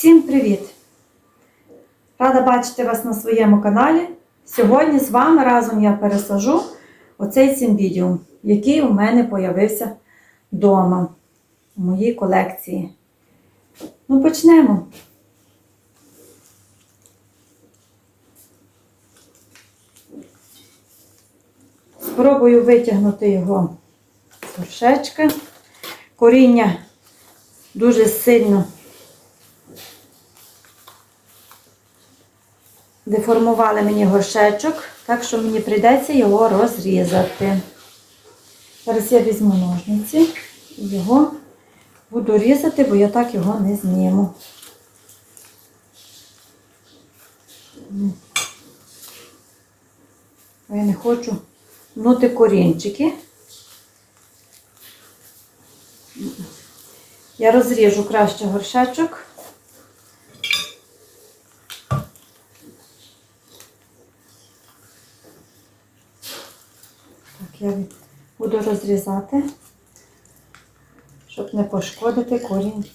Всім привіт! Рада бачити вас на своєму каналі. Сьогодні з вами разом я пересажу оцей цимбідіум, який у мене появився вдома у моїй колекції. Ну, почнемо. Спробую витягнути його з горшечка. Коріння дуже сильно деформували мені горшечок, так що мені прийдеться його розрізати. Зараз я візьму ножниці і його буду різати, бо я так його не зніму. Я не хочу гнути корінчики. Я розріжу краще горшечок. Я буду розрізати, щоб не пошкодити корінці.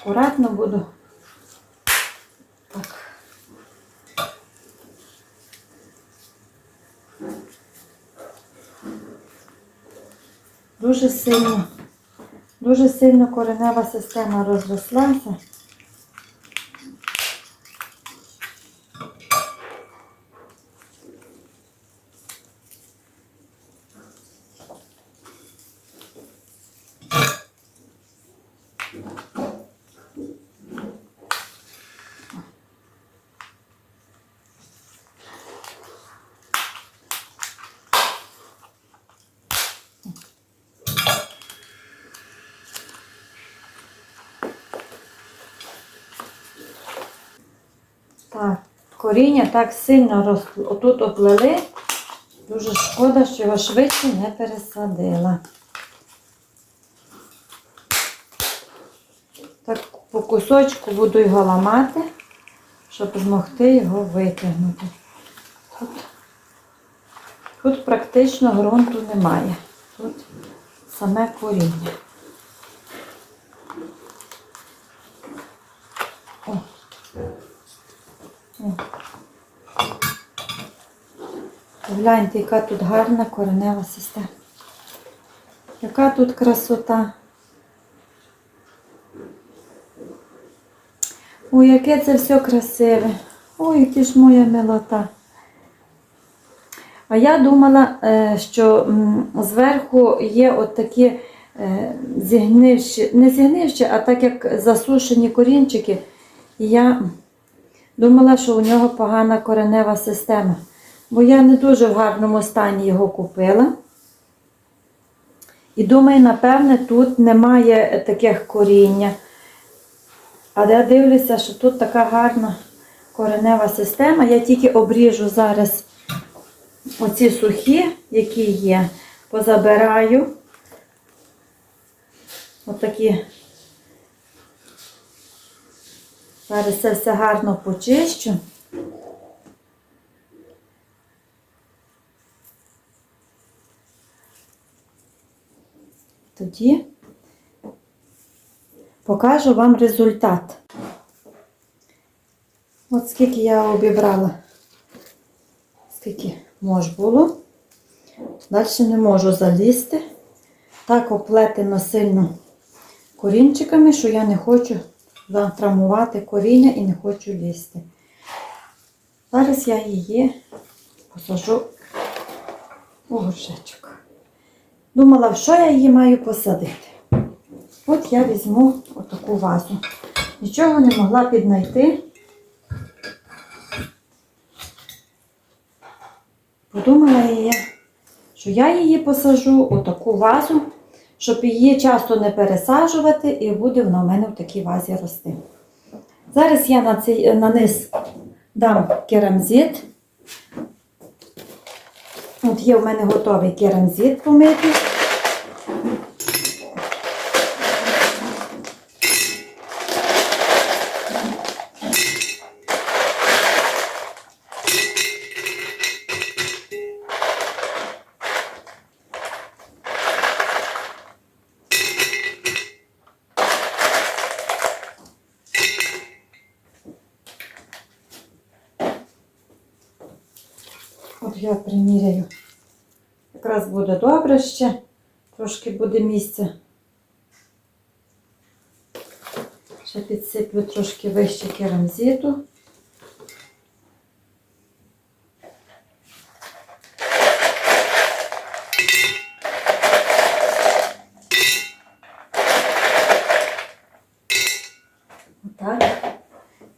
Акуратно буду. Дуже сильно, дуже сильно коренева система розрослася. Так, коріння так сильно роз... отут оплели. Дуже шкода, що його швидше не пересадила. Так, по кусочку буду його ламати, щоб змогти його витягнути. Тут, тут практично ґрунту немає. Тут саме коріння. Гляньте, яка тут гарна коренева система. Яка тут красота. Ой, яке це все красиве. Ой, яка ж моя милота. А я думала, е, що зверху є от такі е, зігнивші, не зігнивші, а так як засушені корінчики. І я думала, що у нього погана коренева система. Бо я не дуже в гарному стані його купила. І думаю, напевне, тут немає таких коріння. Але я дивлюся, що тут така гарна коренева система. Я тільки обріжу зараз оці сухі, які є, позабираю. Отакі. Зараз це все гарно почищу. Тоді покажу вам результат. От скільки я обібрала, скільки мож було. Далі не можу залізти. Так оплетено сильно корінчиками, що я не хочу затравмувати коріння і не хочу лізти. Зараз я її посажу у горшечок. Думала, що я її маю посадити. От я візьму отаку вазу. Нічого не могла піднайти. Подумала я, що я її посажу у таку вазу, щоб її часто не пересаджувати, і буде вона в мене в такій вазі рости. Зараз я на, цей, на низ дам керамзит. От є у мене готовий керамзит помити. Я приміряю Буде добре ще. Трошки буде місця. Ще підсиплю трошки вище керамзиту. Отак.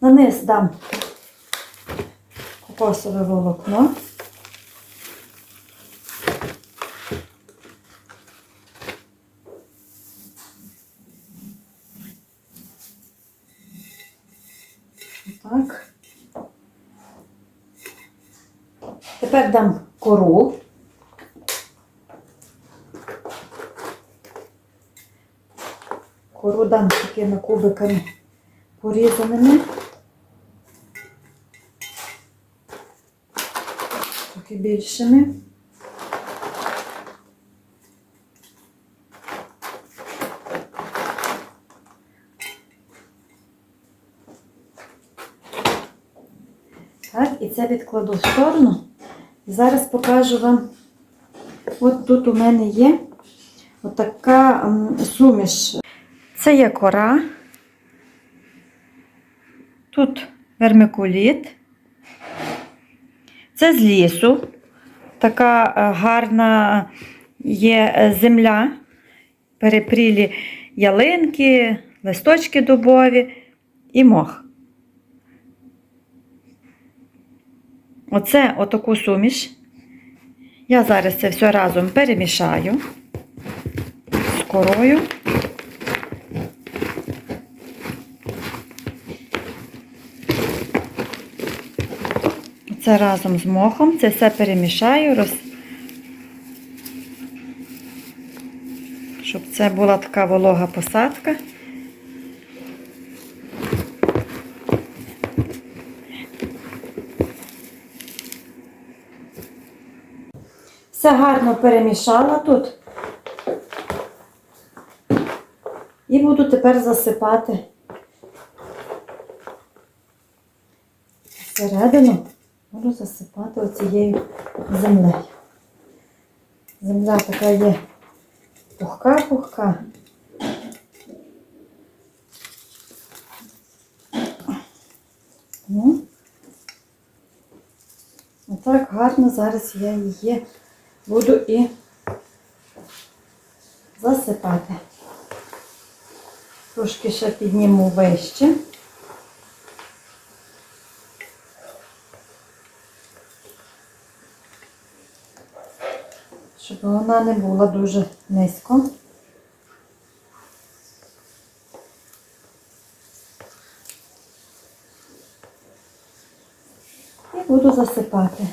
На низ дам кокосове волокно. Так. Тепер дам кору. Кору дам такими кубиками порізаними. Трохи більшими. Так, і це відкладу в сторону. Зараз покажу вам. От тут у мене є отака суміш. Це є кора. Тут вермикуліт. Це з лісу. Така е, гарна є е, земля. Перепрілі ялинки, листочки дубові і мох. Оце отаку суміш. Я зараз це все разом перемішаю з корою. Це разом з мохом, це все перемішаю, роз... щоб це була така волога посадка. Все гарно перемішала тут. І буду тепер засипати всередину, буду засипати оцією землею. Земля така є пухка-пухка. Ну, отак гарно зараз я її буду і засипати. Трошки ще підніму вище. Щоб вона не була дуже низько. І буду засипати.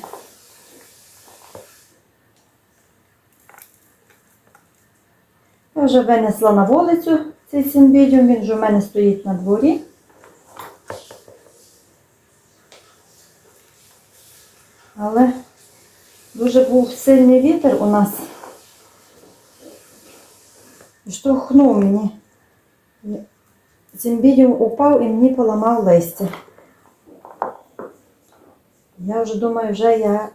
Я вже винесла на вулицю цей симбідіум, він вже в мене стоїть на дворі. Але дуже був сильний вітер у нас. Штовхнув мені. Симбідіум упав і мені поламав листя. Я вже думаю, вже я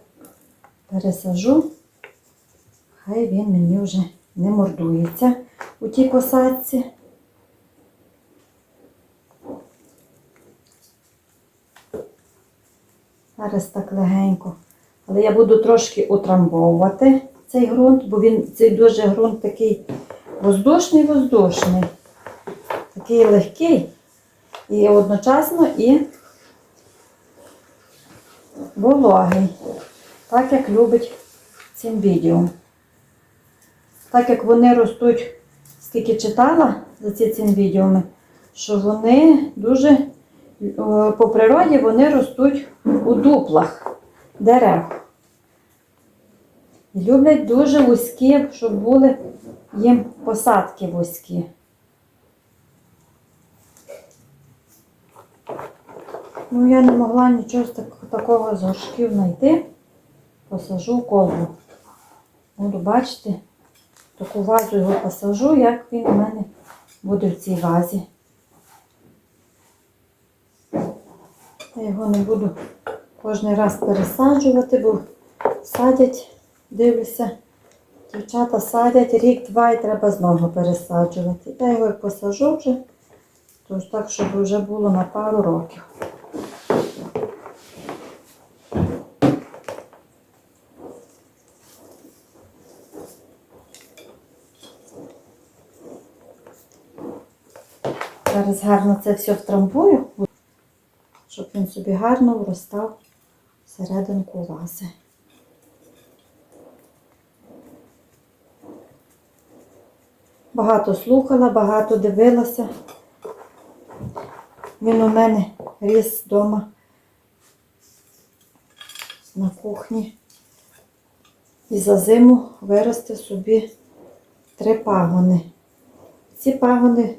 пересажу. Хай він мені вже не мордується у тій посадці. Зараз так легенько. Але я буду трошки утрамбовувати цей ґрунт, бо він цей дуже ґрунт такий воздушний-воздушний, такий легкий і одночасно і вологий, так як любить цимбідіум. Так як вони ростуть, скільки читала за ці цимбідіуми, що вони дуже е, по природі вони ростуть у дуплах дерев. Люблять дуже вузькі, щоб були їм посадки вузькі. Ну, я не могла нічого так- такого з горшків знайти. Посажу в колбу. Буду бачити, таку вазу його посажу, як він у мене буде в цій вазі. Я його не буду кожен раз пересаджувати, бо Садять, дивлюся, дівчата садять, рік-два і треба знову пересаджувати. Я його посажу вже, тож так, щоб вже було на пару років. Зараз гарно це все втрамбую, щоб він собі гарно вростав всерединку вази. Багато слухала, багато дивилася. Він у мене ріс вдома на кухні. І за зиму виросте собі три пагони. Ці пагони,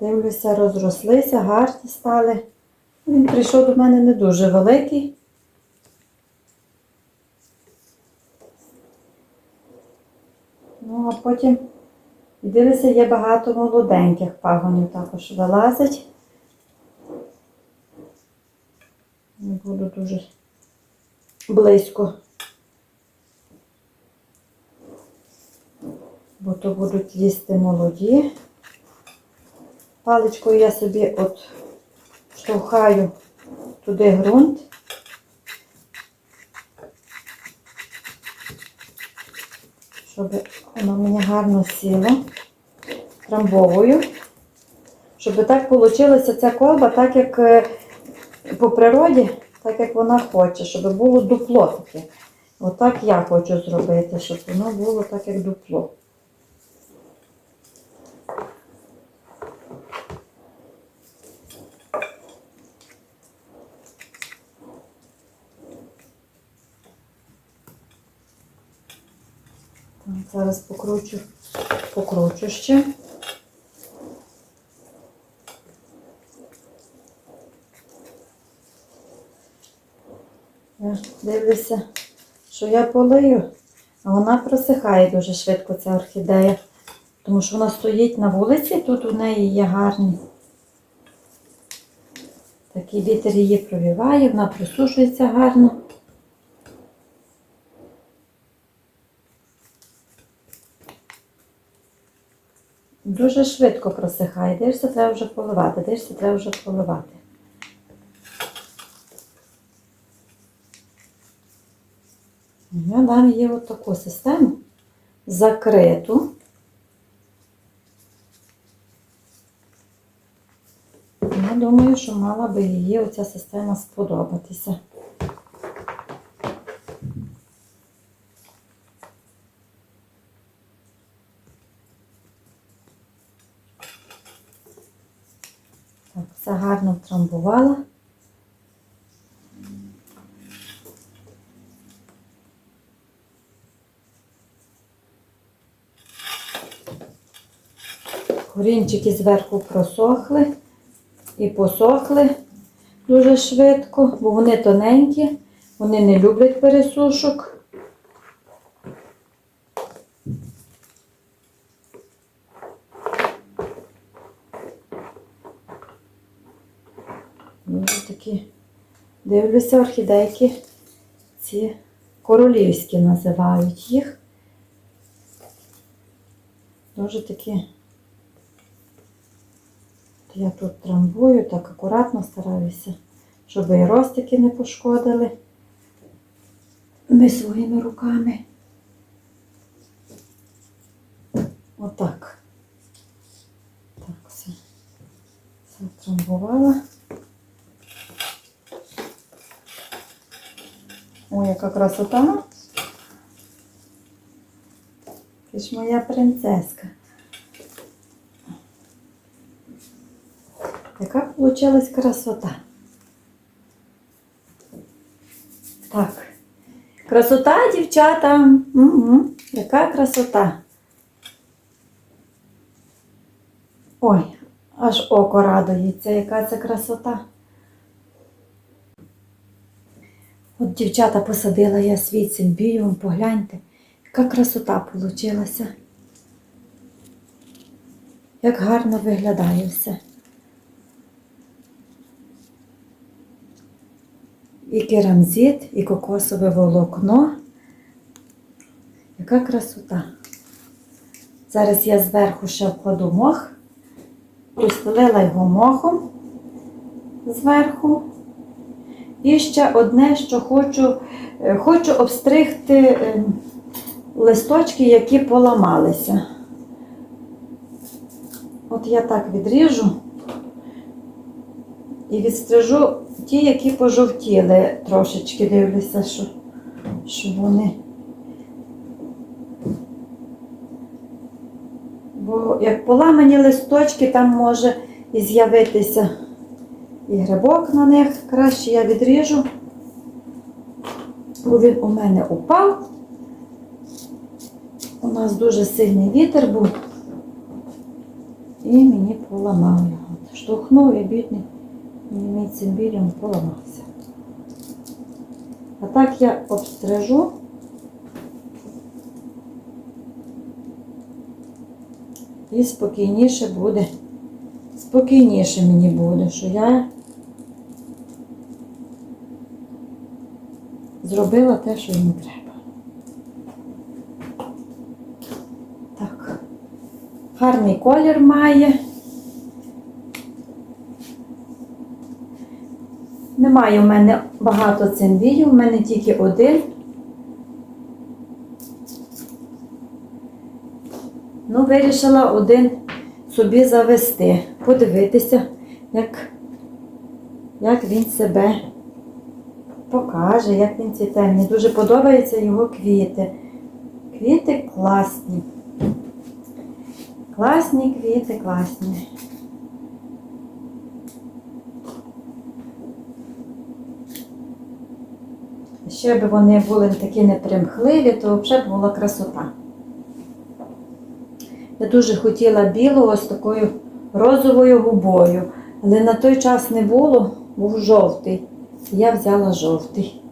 дивлюся, розрослися, гарні стали. Він прийшов до мене не дуже великий. Ну, а потім дивлюся, є багато молоденьких пагонів також вилазить. Не буду дуже близько. Бо то будуть їсти молоді. Паличкою я собі от штовхаю туди ґрунт. Щоб воно мені гарно сіло. Трамбовую. Щоб так вийшла ця колба, так як е, по природі, так як вона хоче, щоб було дупло таке. Отак я хочу зробити, щоб воно було так, як дупло. Зараз покручу, покручу ще. Я дивлюся, що я полию, а вона просихає дуже швидко, ця орхідея. Тому що вона стоїть на вулиці, тут у неї є гарні. Такий вітер її провіває, вона присушується гарно. Дуже швидко просихає. Дивишся, треба вже поливати. Дивишся, треба вже поливати. Я дам от таку систему закриту. Я думаю, що мала би її оця система сподобатися. Так, все гарно втрамбувала. Корінчики зверху просохли і посохли дуже швидко, бо вони тоненькі, вони не люблять пересушок. Дуже такі, дивлюся, орхідейки, ці королівські називають їх. Дуже такі. Я тут трамбую, так акуратно стараюся, щоб і ростики не пошкодили не своїми руками. Отак. Так, все. Все трамбувала. Ой, яка красота. Ти ж моя принцеска. Яка получилась красота. Так. Красота, дівчата. Угу. Яка красота. Ой, аж око радується, яка це красота. От дівчата посадила я свій симбіум, погляньте, яка красота получилася. Як гарно виглядає все. і керамзит, і кокосове волокно. Яка красота. Зараз я зверху ще вкладу мох. Розстелила його мохом зверху. І ще одне, що хочу, е, хочу обстригти е, листочки, які поламалися. От я так відріжу і відстрижу ті, які пожовтіли трошечки, дивлюся, що, що вони. Бо як поламані листочки, там може і з'явитися і грибок на них. Краще я відріжу, бо він у мене упав. У нас дуже сильний вітер був. І мені поламав його. Штовхнув і бідний мій цим білем поламався. А так я обстрижу. І спокійніше буде. Спокійніше мені буде, що я зробила те, що їм треба. Так. Гарний колір має. Немає в мене багато цимбію, в мене тільки один. Ну, вирішила один собі завести, подивитися, як, як він себе покаже, як він цвіте. Мені дуже подобаються його квіти. Квіти класні. Класні квіти, класні. Ще б вони були такі непримхливі, то взагалі була красота. Я дуже хотіла білого з такою розовою губою, але на той час не було, був жовтий. Я взяла жовтий.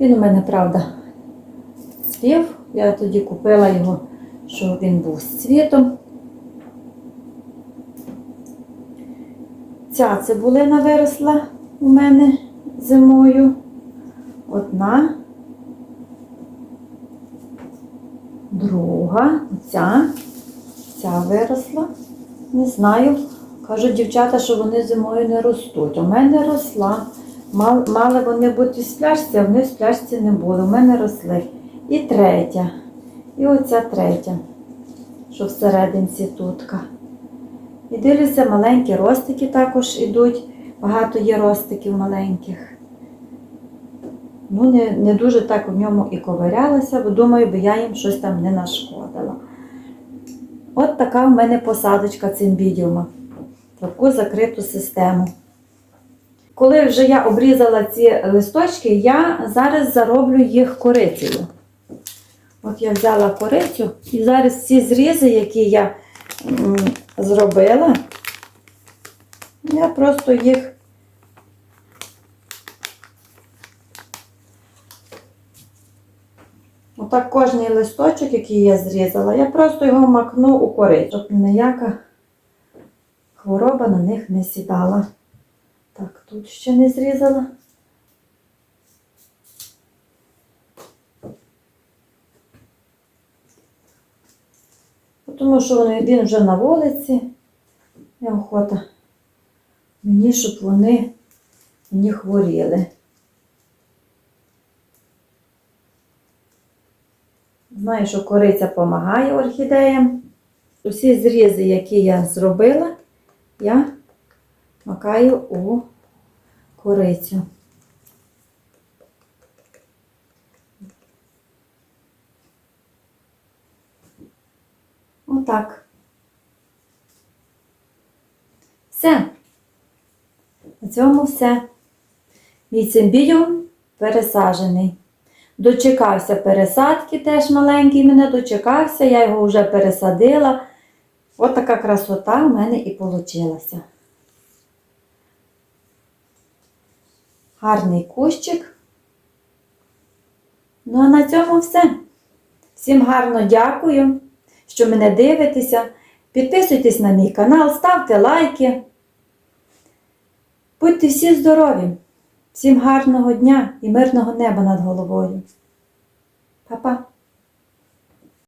Він у мене, правда, цвів. Я тоді купила його, щоб він був з цвітом. Ця цибулина виросла у мене зимою. Одна, друга, ця, ця виросла. Не знаю. Кажуть дівчата, що вони зимою не ростуть. У мене росла. Мал- Мали вони бути в спляшці, а вони в спляшці не були. У мене росли. І третя. І оця третя, що всерединці тутка. І дивлюся, маленькі ростики також ідуть. Багато є ростиків маленьких. Ну, не, не дуже так в ньому і ковирялася, бо думаю, би я їм щось там не нашкодила. От така в мене посадочка цимбідіума. Таку закриту систему. Коли вже я обрізала ці листочки, я зараз зароблю їх корицею. От я взяла корицю і зараз ці зрізи, які я зробила, я просто їх Отак кожний листочок, який я зрізала, я просто його макну у корицю, щоб ніяка хвороба на них не сідала. Так, тут ще не зрізала. Тому що він вже на вулиці. Я охота мені, щоб вони не хворіли. Знаю, що кориця допомагає орхідеям. Усі зрізи, які я зробила, я макаю у корицю. Отак. Все. На цьому все. Мій цимбіум пересаджений. Дочекався пересадки, теж маленький мене дочекався, я його вже пересадила. От така красота в мене і вийшла. Гарний кущик. Ну а на цьому все. Всім гарно дякую, що мене дивитеся. Підписуйтесь на мій канал, ставте лайки. Будьте всі здорові! Всім гарного дня і мирного неба над головою. Па-па!